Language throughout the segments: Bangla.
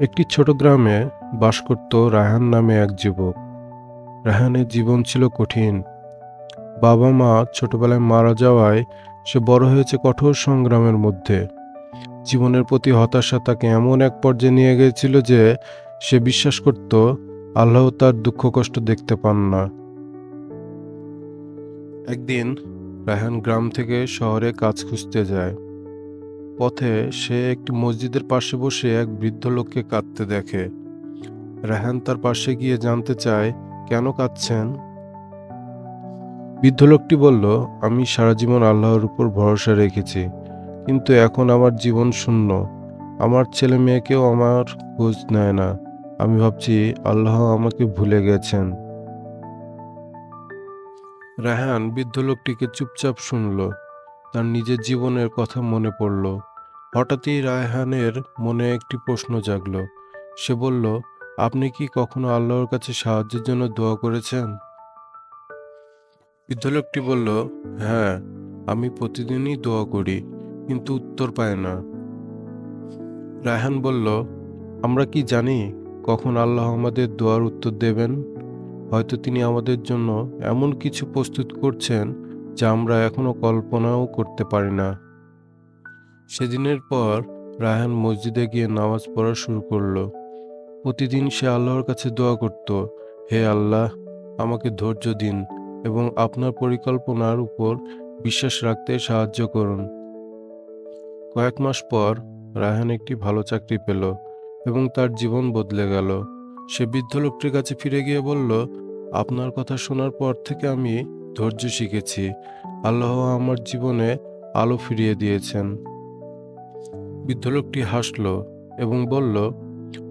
একটি ছোট গ্রামে বাস করত রায়হান নামে এক যুবক। রায়হানের জীবন ছিল কঠিন। বাবা মা ছোটবেলায় মারা যাওয়ায় সে বড় হয়েছে কঠোর সংগ্রামের মধ্যে। জীবনের প্রতি হতাশা তাকে এমন এক পর্যায়ে নিয়ে গিয়েছিল যে সে বিশ্বাস করত আল্লাহ তার দুঃখ কষ্ট দেখতে পান না। একদিন রায়হান গ্রাম থেকে শহরে কাজ খুঁজতে যায়। পথে সে একটি মসজিদের পাশে বসে এক বৃদ্ধ লোককে কাঁদতে দেখে। রায়হান তার পাশে গিয়ে জানতে চায়, কেন কাঁদছেন? বৃদ্ধ লোকটি বলল, আমি সারা জীবন আল্লাহর উপর ভরসা রেখেছি, কিন্তু এখন আমার জীবন শূন্য। আমার ছেলে মেয়েকেও আমার খোঁজ নেয় না। আমি ভাবছি আল্লাহ আমাকে ভুলে গেছেন। রায়হান বৃদ্ধ লোকটিকে চুপচাপ শুনল। তার নিজের জীবনের কথা মনে পড়ল। হঠাৎই রায়হানের মনে একটি প্রশ্ন জাগলো। সে বলল, আপনি কি কখনো আল্লাহর কাছে সাহায্যের জন্য দোয়া করেছেন? বৃদ্ধ লোকটি বলল হ্যাঁ আমি প্রতিদিনই দোয়া করি, কিন্তু উত্তর পায় না। রায়হান বলল, আমরা কি জানি কখন আল্লাহ আমাদের দোয়ার উত্তর দেবেন? হয়তো তিনি আমাদের জন্য এমন কিছু প্রস্তুত করছেন যা আমরা এখনও কল্পনাও করতে পারি না। সেদিনের পর রায়হান মসজিদে গিয়ে নামাজ পড়া শুরু করল। প্রতিদিন সে আল্লাহর কাছে দোয়া করত, হে আল্লাহ, আমাকে ধৈর্য দিন এবং আপনার পরিকল্পনার উপর বিশ্বাস রাখতে সাহায্য করুন। কয়েক মাস পর রায়হান একটি ভালো চাকরি পেল এবং তার জীবন বদলে গেল। সে বৃদ্ধ লোকটির কাছে ফিরে গিয়ে বলল, আপনার কথা শোনার পর থেকে আমি ধৈর্য শিখেছি। আল্লাহ আমার জীবনে আলো ফিরিয়ে দিয়েছেন। বৃদ্ধ লোকটি হাসল এবং বলল,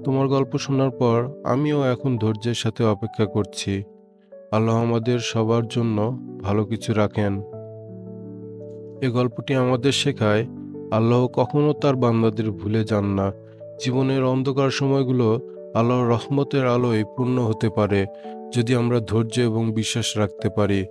তোমার গল্প শোনার পর আমিও এখন ধৈর্যের সাথে অপেক্ষা করছি। আল্লাহ আমাদের সবার জন্য ভালো কিছু রাখেন। এ গল্পটি আমাদের শেখায়, আল্লাহ কখনো তার বান্দাদের ভুলে যান না। জীবনের অন্ধকার সময়গুলো আল্লাহর রহমতের আলোয় পূর্ণ হতে পারে, যদি আমরা ধৈর্য এবং বিশ্বাস রাখতে পারি।